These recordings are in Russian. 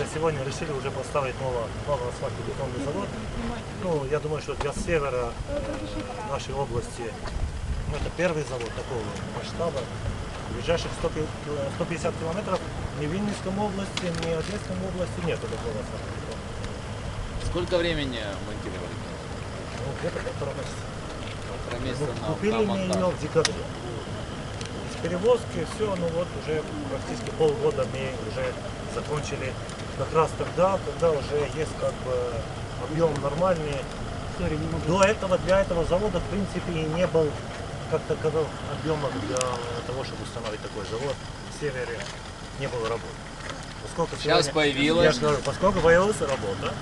Для сегодня решили уже поставить новый, новый асфальтобетонный завод. Ну, я думаю, что для севера нашей области ну, это первый завод такого масштаба. В ближайших 100 кил- 150 километров ни в Винницком области, ни в Одесском области нет такого асфальтобетона. Сколько времени монтировали? Ну, где-то полтора месяца. Полтора месяца Ну, на, Купили на мы ее в декабре. С перевозки все, ну вот уже практически полгода мы уже закончили как раз тогда, когда уже есть как бы объем нормальный. До этого, для этого завода в принципе и не был как таковых объемов для того, чтобы установить такой завод в севере не было работы. Поскольку Сейчас сегодня- появилась. Я же говорю, поскольку появилась работа,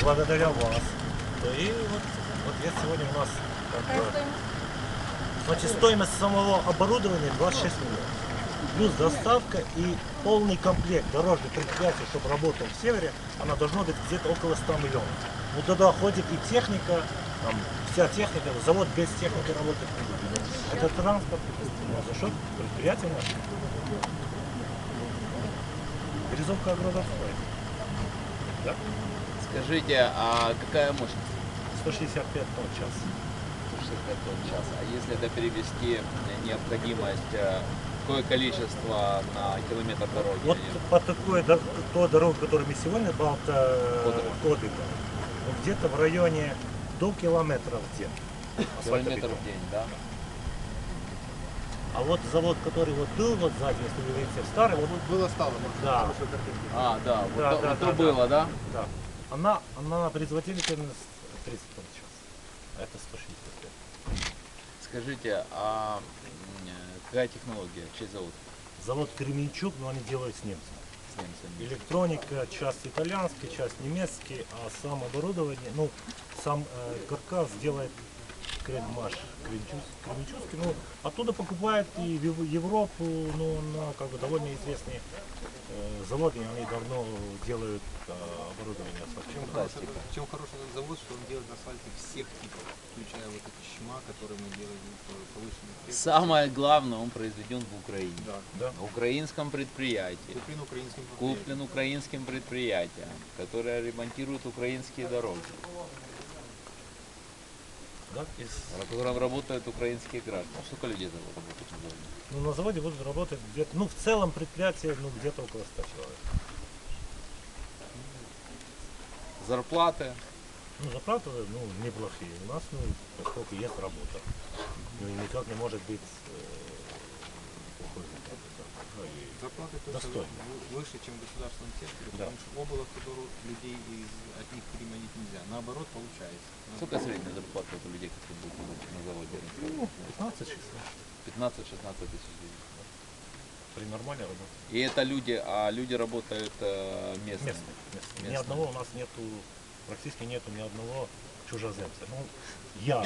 благодаря вас, то и вот, вот есть сегодня у нас как бы, Значит, стоимость самого оборудования 26 миллионов. Плюс доставка и полный комплект дорожных предприятий, чтобы работал в севере, она должна быть где-то около 100 миллионов. Ну туда ходит и техника, там, вся техника, завод без техники работать не будет. Это транспорт, ну, за счет предприятия нашего. Березовка стоит. Да? Скажите, а какая мощность? 165 тонн в час. 165 тонн в час. А если это перевести э, необходимость, какое количество на километр дороги? Вот по такой дор- той дороге, которую мы сегодня, Балта ну, где-то в районе до километра в день. Километр в день, да? А вот завод, который вот был вот сзади, если вы видите, старый, вот Было стало, да, А, да, вот, Да, то, да, вот да, то да. было, да? да. Она, она производительность 30 тонн в час. А Это 165. Скажите, а какая технология, чей завод? Завод Кременчук, но они делают с немцами. с немцами? Электроника, часть итальянский, часть немецкий, а сам оборудование, ну, сам э, каркас делает Кредмаш Кременчугский, Кременчугский, ну, оттуда покупают и в Ев- Европу, ну, на как бы довольно известные э, заводы, они давно делают э, оборудование Чем хорош, чем хорош этот завод, что он делает асфальты всех типов, включая вот эти щема, которые мы делаем по повышенной требованности. Самое главное, он произведен в Украине. Да. Да. На украинском предприятии. Куплен украинским Куплен украинским предприятием, которое ремонтирует украинские дороги, Да? Из- на котором работают украинские граждане. Сколько людей там работает на заводе? ну, на заводе будут работать где-то, ну, в целом предприятие, ну, где-то около 100 человек. Зарплаты. Ну, зарплаты, ну, неплохие. У нас, ну, поскольку есть работа, ну, и никак не может быть э, плохой зарплаты. Ну, Зарплаты тоже Достойно. вы- выше, чем в государственном секторе, Да. потому что которую людей из, от них переманить нельзя. Наоборот, получается. Сколько средняя зарплата у людей, которые будут на заводе? ну, 15-16 15-16 тысяч гривен. при нормальной работе. И это люди, а люди работают э, местные. Местные, местные. Ни одного у нас нету, практически нету ни одного чужеземца. Ну, я.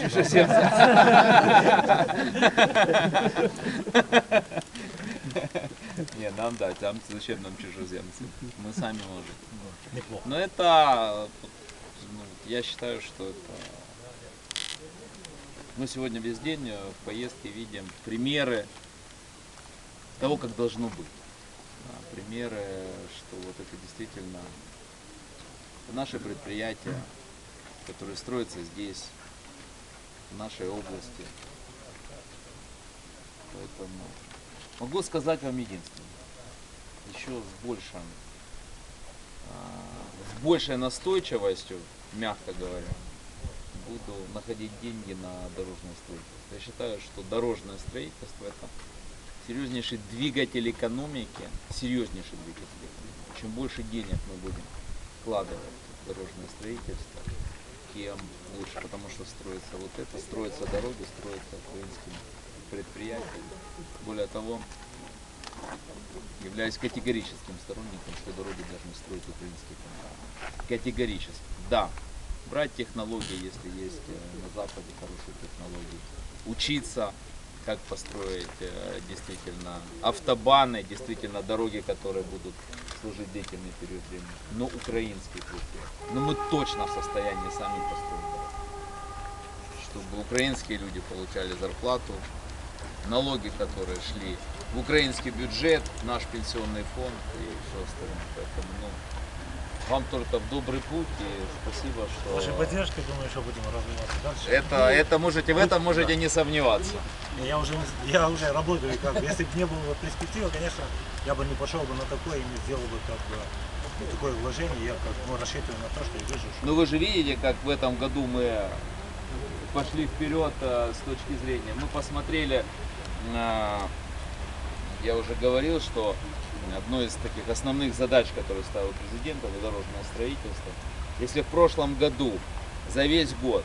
Не, нам да, там зачем нам чужеземцы? Мы сами можем. Неплохо. Но это, ну, я считаю, что это... Мы сегодня весь день э, в поездке видим примеры того, как должно быть. Да, примеры, что вот это действительно наши предприятия, которые строятся здесь, в нашей области. Поэтому могу сказать вам единственное. Еще с большим а, с большей настойчивостью, мягко говоря, буду находить деньги на дорожное строительство. Я считаю, что дорожное строительство это серьезнейший двигатель экономики, серьезнейший двигатель. Чем больше денег мы будем вкладывать в дорожное строительство, тем лучше, потому что строится вот это, строятся дороги, строятся украинскими предприятиями. Более того, являюсь категорическим сторонником, что дороги должны строить украинские компании. Категорически. Да, брать технологии, если есть э, на Западе хорошие технологии, учиться, как построить э, действительно автобаны, действительно дороги, которые будут служить длительный период времени, но украинские предприятия. Но мы точно в состоянии сами построить. Чтобы украинские люди получали зарплату, налоги, которые шли в украинский бюджет, наш пенсионный фонд и все остальное. Поэтому, ну, Вам только в добрый путь и спасибо, что... Вашей поддержкой, думаю, что будем развиваться дальше. Это, это можете, в этом можете не сомневаться. Я уже, я уже работаю, как бы, если бы не было перспективы, конечно, я бы не пошел бы на такое и не сделал бы как бы ну, такое вложение. Я как ну, рассчитываю на то, что я вижу, что Но вы же видите, как в этом году мы пошли вперед э, с точки зрения. Мы посмотрели, на- я уже говорил, что одной из таких основных задач, которые ставил президент, это дорожное строительство. Если в прошлом году за весь год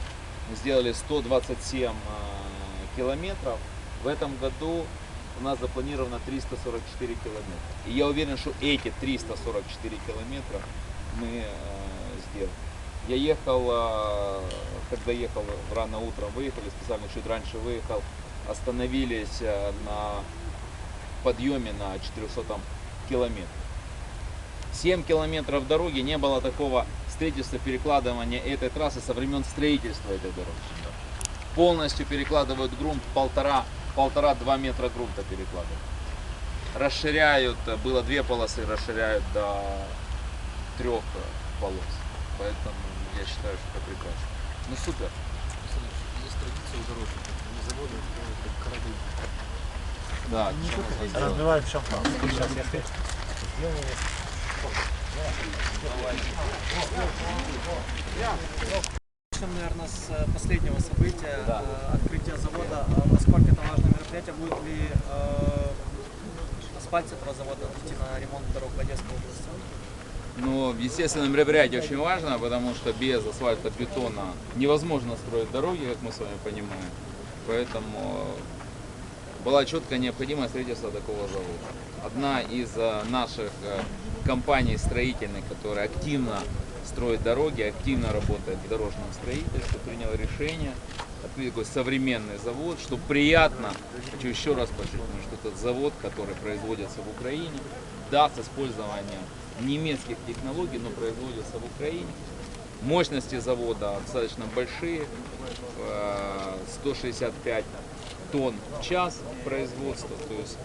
мы сделали 127 э, километров, в этом году у нас запланировано 344 километра. И я уверен, что эти 344 километра мы э, сделаем. Я ехал, э, когда ехал рано утром, выехали, специально чуть раньше выехал, остановились на подъеме на 400 километре. 7 километров дороги, не было такого строительства, перекладывания этой трассы со времен строительства этой дороги. Полностью перекладывают грунт, полтора, полтора-два метра грунта перекладывают. Расширяют, было две полосы, расширяют до трех полос. Поэтому я считаю, что это прекрасно. Ну супер. Есть традиция у дорожников. Они заводы открывают как корабли. Да, разбиваем шампан. Сейчас я. Начнем, наверное, с э, последнего события, Да. э, открытия завода. Насколько это важное мероприятие? Будет ли э, асфальт с этого завода идти на ремонт дорог в Одесской области? Ну, естественно, мероприятие очень важно, потому что без асфальтобетона невозможно строить дороги, как мы с вами понимаем. Поэтому была четкая необходимость строительства такого завода. Одна из э, наших э, компаний строительных, которая активно строит дороги, активно работает в дорожном строительстве, приняла решение открыть такой современный завод, что приятно, хочу еще раз подчеркнуть, что этот завод, который производится в Украине, да, с использованием немецких технологий, но производится в Украине. Мощности завода достаточно большие, э, 165 тонн в час производства, то есть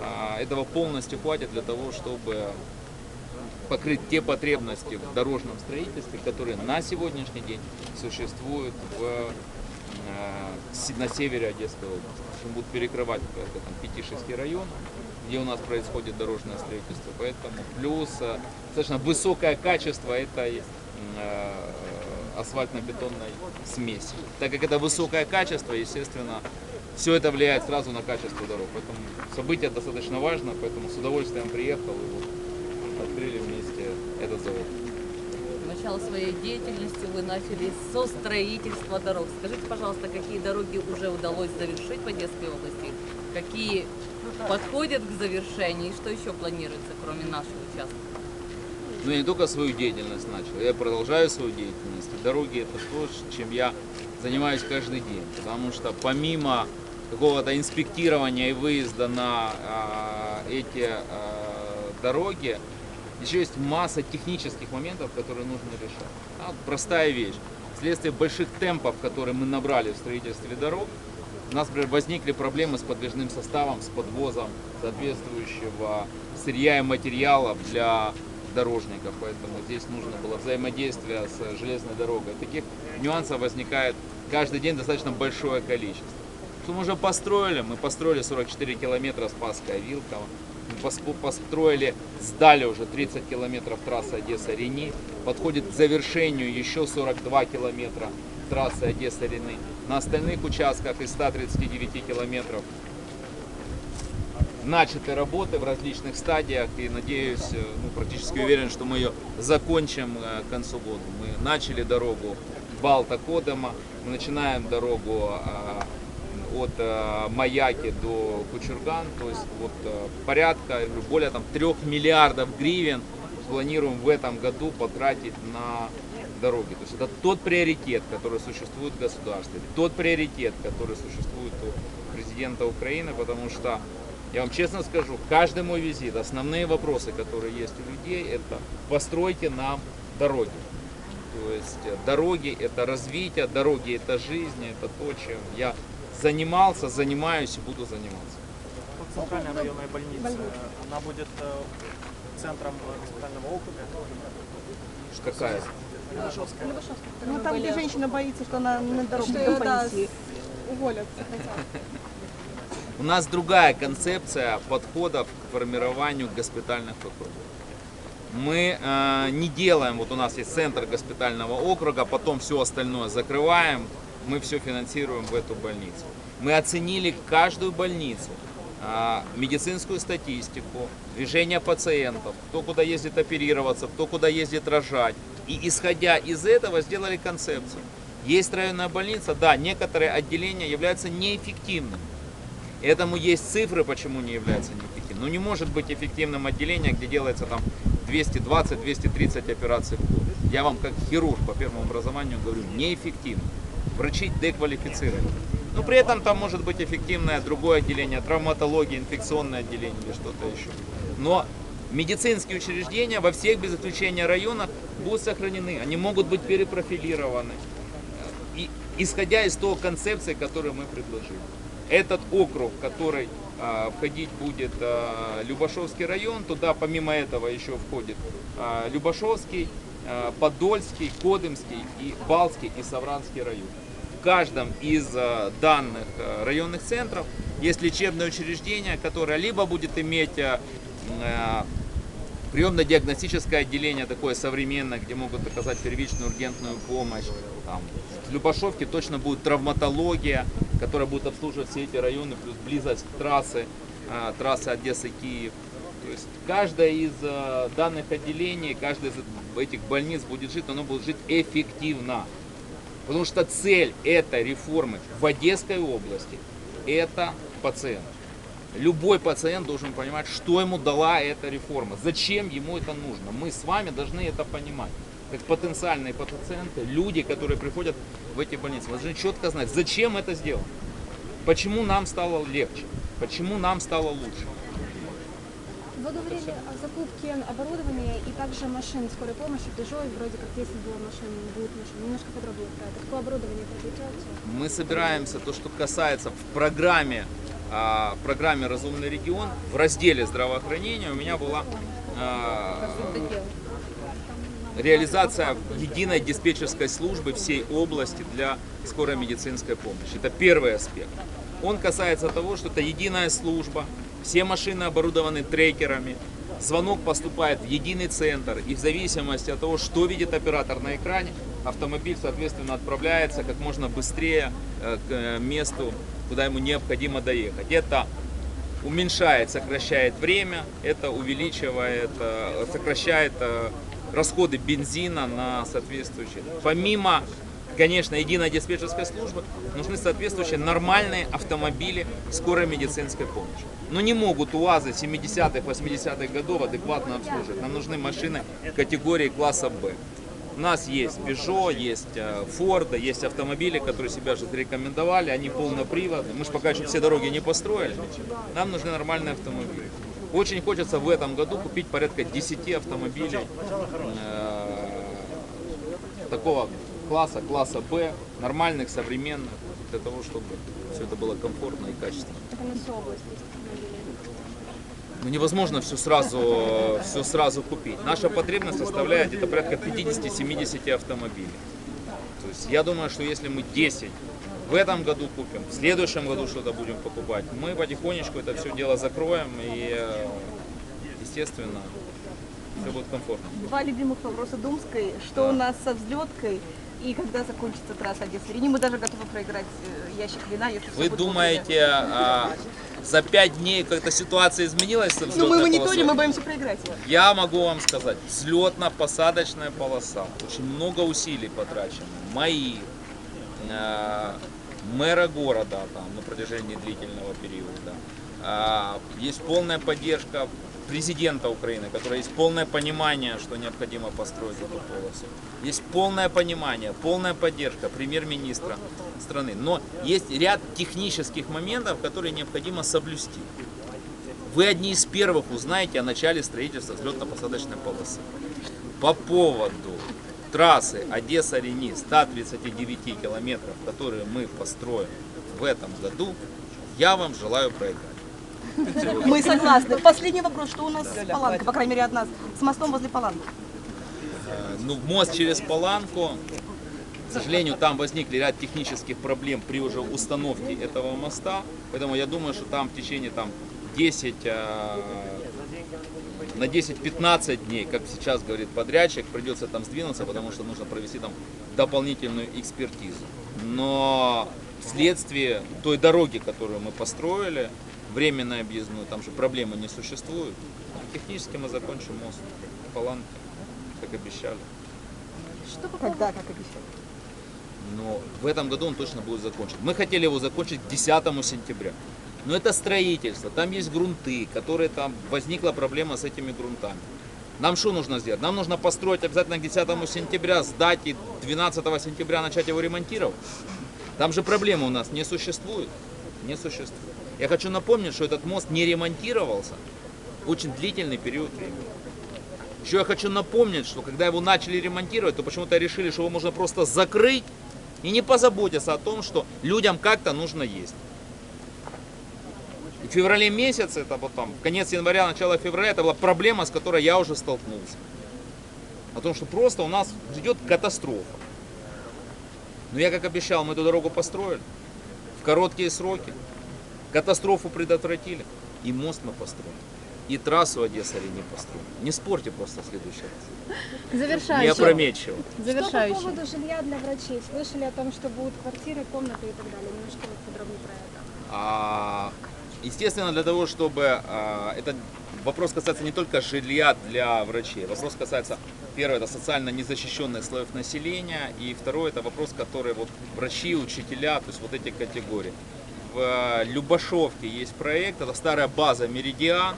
а, этого полностью хватит для того, чтобы покрыть те потребности в дорожном строительстве, которые на сегодняшний день существуют в, с- на севере Одесской области. Будут перекрывать порядка там, 5-6 районов, где у нас происходит дорожное строительство. Поэтому плюс э, достаточно высокое качество этой асфальтно-бетонной смеси. Так как это высокое качество, естественно, все это влияет сразу на качество дорог. Поэтому событие достаточно важно, поэтому с удовольствием приехал и вот открыли вместе этот завод. Начало своей деятельности вы начали со строительства дорог. Скажите, пожалуйста, какие дороги уже удалось завершить в Одесской области? Какие подходят к завершению и что еще планируется, кроме нашего участка? Но я не только свою деятельность начал, я продолжаю свою деятельность. И дороги это то, чем я занимаюсь каждый день. Потому что помимо какого-то инспектирования и выезда на а, эти а, дороги, еще есть масса технических моментов, которые нужно решать. А, простая вещь. Вследствие больших темпов, которые мы набрали в строительстве дорог, у нас, например, возникли проблемы с подвижным составом, с подвозом соответствующего сырья и материалов для дорожников, поэтому здесь нужно было взаимодействие с железной дорогой. Таких нюансов возникает каждый день достаточно большое количество. Что мы уже построили? Мы построили 44 километра Спасская Вилково. Мы пос- построили, сдали уже 30 километров трассы Одесса-Рени. Подходит к завершению еще 42 километра трассы Одесса-Рени. На остальных участках из 139 километров начаты работы в различных стадиях и надеюсь, э, ну, практически уверен, что мы ее закончим э, к концу года. Мы начали дорогу Балта-Кодема, мы начинаем дорогу э, от э, Маяки до Кучурган, то есть вот э, порядка, более там 3 миллиардов гривен планируем в этом году потратить на дороги. То есть это тот приоритет, который существует в государстве, тот приоритет, который существует у президента Украины, потому что я вам честно скажу, каждый мой визит, основные вопросы, которые есть у людей, это постройте нам дороги. То есть э, дороги это развитие, дороги это жизнь, это то, чем я занимался, занимаюсь и буду заниматься. Вот центральная районная больница, она будет э, центром госпитального округа. Какая? Ну там, где женщина боится, что она на дорогу Что пенсии. Уволят. У нас другая концепция подходов к формированию госпитальных округов. Мы э, не делаем, вот у нас есть центр госпитального округа, потом все остальное закрываем, мы все финансируем в эту больницу. Мы оценили каждую больницу, а, медицинскую статистику, движение пациентов, кто куда ездит оперироваться, кто куда ездит рожать. И исходя из этого сделали концепцию. Есть районная больница, да, некоторые отделения являются неэффективными. Этому есть цифры, почему не является неэффективным. Ну не может быть эффективным отделение, где делается там 220-230 операций в год. Я вам как хирург по первому образованию говорю, неэффективно. Врачи деквалифицированы. Но при этом там может быть эффективное другое отделение, травматология, инфекционное отделение или что-то еще. Но медицинские учреждения во всех без исключения районах будут сохранены. Они могут быть перепрофилированы. И исходя из того концепции, которую мы предложили. Этот округ, который а, входить будет а, Любашовский район, туда помимо этого еще входит а, Любашовский, а, Подольский, Кодымский, и Балский и Савранский район. Каждом из а, данных а, районных центров есть лечебное учреждение, которое либо будет иметь а, приемно-диагностическое отделение такое современное, где могут оказать первичную ургентную помощь. Там, в Любашовке точно будет травматология, которая будет обслуживать все эти районы, плюс близость трассы, а, трассы Одесса-Киев. То есть каждое из данных отделений, каждая из этих больниц будет жить, но оно будет жить эффективно. Потому что цель этой реформы в Одесской области – это пациент. Любой пациент должен понимать, что ему дала эта реформа, зачем ему это нужно. Мы с вами должны это понимать. Как потенциальные пациенты, люди, которые приходят в эти больницы, должны четко знать, зачем это сделано. Почему нам стало легче, почему нам стало лучше. Вы говорили о закупке оборудования и также машин скорой помощи, Peugeot, вроде как если было машин, будет машин. Немножко подробнее про это. Какое оборудование приобретете? Мы собираемся, то, что касается в программе, а, в программе «Разумный регион», в разделе здравоохранения у меня была а, реализация единой диспетчерской службы всей области для скорой медицинской помощи. Это первый аспект. Он касается того, что это единая служба, все машины оборудованы трекерами, звонок поступает в единый центр, и в зависимости от того, что видит оператор на экране, автомобиль, соответственно, отправляется как можно быстрее э, к э, месту, куда ему необходимо доехать. Это уменьшает, сокращает время, это увеличивает, э, сокращает расходы бензина на соответствующие. Помимо, конечно, единой диспетчерской службы, нужны соответствующие нормальные автомобили скорой медицинской помощи. Но не могут УАЗы 70-х, 80-х годов адекватно обслуживать. Нам нужны машины категории класса Б. У нас есть Peugeot, есть э, Ford, есть автомобили, которые себя уже зарекомендовали, они полноприводные. Мы же пока еще все дороги не построили. Нам нужны нормальные автомобили. Очень хочется в этом году купить порядка 10 автомобилей э, такого класса, класса Б, нормальных, современных, для того, чтобы все это было комфортно и качественно. Ну, невозможно все сразу, все сразу купить. Наша потребность составляет где-то порядка 50-70 автомобилей. То есть я думаю, что если мы 10 в этом году купим, в следующем году что-то будем покупать, мы потихонечку это все дело закроем и, естественно, все будет комфортно. Два любимых вопроса Думской. Что Да. у нас со взлеткой и когда закончится трасса Одесса-Рени? Мы даже готовы проиграть э, ящик вина, если Вы думаете, а, за 5 дней как-то ситуация изменилась? Ну, мы мониторим, мы боимся проиграть. Я могу вам сказать, взлетно-посадочная полоса, очень много усилий потрачено. Мои, э, мэра города там, на протяжении длительного периода. А, есть полная поддержка президента Украины, которая есть полное понимание, что необходимо построить эту полосу. Есть полное понимание, полная поддержка премьер-министра страны. Но есть ряд технических моментов, которые необходимо соблюсти. Вы одни из первых узнаете о начале строительства взлетно-посадочной полосы. По поводу трассы Одесса-Рени 139 километров, которые мы построим в этом году, я вам желаю проиграть. Мы согласны. Последний вопрос. Что у нас с Паланкой, по крайней мере от нас, с мостом возле Паланки? Э, Ну, мост через Паланку, к сожалению, там возникли ряд технических проблем при уже установке этого моста, поэтому я думаю, что там в течение там 10, э, на 10-15 дней, как сейчас говорит подрядчик, придется там сдвинуться, потому что нужно провести там дополнительную экспертизу. Но вследствие той дороги, которую мы построили, временной объездную, там же проблемы не существует. Технически мы закончим мост в Паланке, как обещали. Что по Когда, как обещали? Но в этом году он точно будет закончен. Мы хотели его закончить к 10 сентября. Но это строительство, там есть грунты, которые там возникла проблема с этими грунтами. Нам что нужно сделать? Нам нужно построить обязательно к 10 сентября, сдать и 12 сентября начать его ремонтировать. Там же проблемы у нас не существует. Не существует. Я хочу напомнить, что этот мост не ремонтировался очень длительный период времени. Еще я хочу напомнить, что когда его начали ремонтировать, то почему-то решили, что его можно просто закрыть и не позаботиться о том, что людям как-то нужно есть. И в феврале месяце, это вот там, конец января, начало февраля, это была проблема, с которой я уже столкнулся. О том, что просто у нас идет катастрофа. Но я, как обещал, мы эту дорогу построили короткие сроки. Катастрофу предотвратили. И мост мы построили. И трассу Одесса-Рени построили. Не спорьте просто в следующий раз. Не Завершающий. опрометчиво. Что по Завершающий. поводу жилья для врачей? Слышали о том, что будут квартиры, комнаты и так далее? Немножко вот подробнее про это. А, Естественно, для того, чтобы а, этот вопрос касается не только жилья для врачей, вопрос касается, первое, это социально незащищенных слоев населения, и второе, это вопрос, который вот врачи, учителя, то есть вот эти категории. В а, Любашовке есть проект, это старая база Меридиан,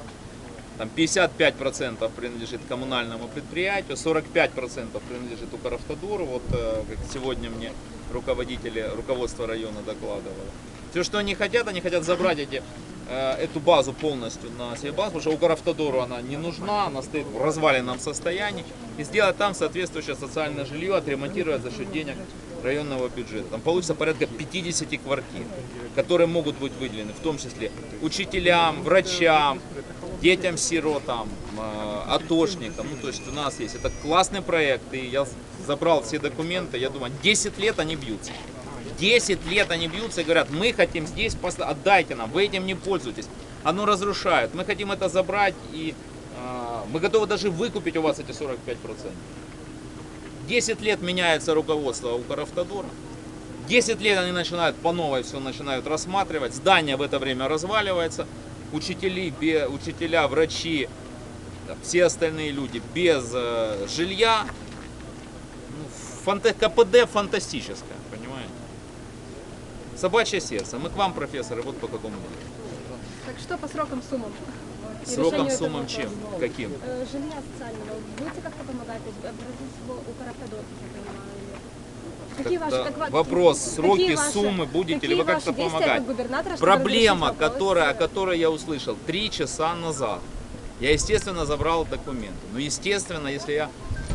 там 55% принадлежит коммунальному предприятию, 45% принадлежит Укравтодору, вот э, как сегодня мне руководители, руководство района докладывало. Все, что они хотят, они хотят забрать эти, э, эту базу полностью на баланс, потому что Укравтодору она не нужна, она стоит в разваленном состоянии, и сделать там соответствующее социальное жилье, отремонтировать за счет денег районного бюджета. Там получится порядка 50 квартир, которые могут быть выделены, в том числе учителям, врачам, детям-сиротам, э, атошникам. Ну, то есть у нас есть. Это классный проект, и я забрал все документы. Я думаю, 10 лет они бьются. 10 лет они бьются и говорят, мы хотим здесь, поста- отдайте нам, вы этим не пользуетесь. Оно разрушает. Мы хотим это забрать и э, мы готовы даже выкупить у вас эти 45%. 10 лет меняется руководство Укравтодора. 10 лет они начинают по новой все начинают рассматривать. Здание в это время разваливается. Учители, бе- учителя, врачи, все остальные люди без э, жилья. Ну, фанта- КПД фантастическое? Собачье сердце. Мы к вам, профессоры, вот по какому делу. Так что по срокам, суммам? Сроком, суммам чем? Каким? Э, Жилья социального. Будете как-то помогать? В Укравтодор, как я понимаю, Какие ваши, как вопрос, какие сроки, ваши- суммы, будете ли какие вы как-то помогать? как Проблема, которая, о которой я услышал три часа назад. Я, естественно, забрал документы. Но, естественно, если я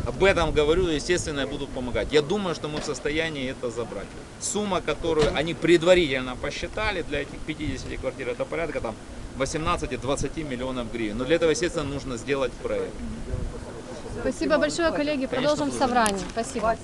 об этом говорю, естественно, я буду помогать. Я думаю, что мы в состоянии это забрать. Сумма, которую они предварительно посчитали для этих 50 квартир, это порядка там 18-20 миллионов гривен. Но для этого, естественно, нужно сделать проект. Спасибо большое, коллеги. Продолжим в собрании. Спасибо.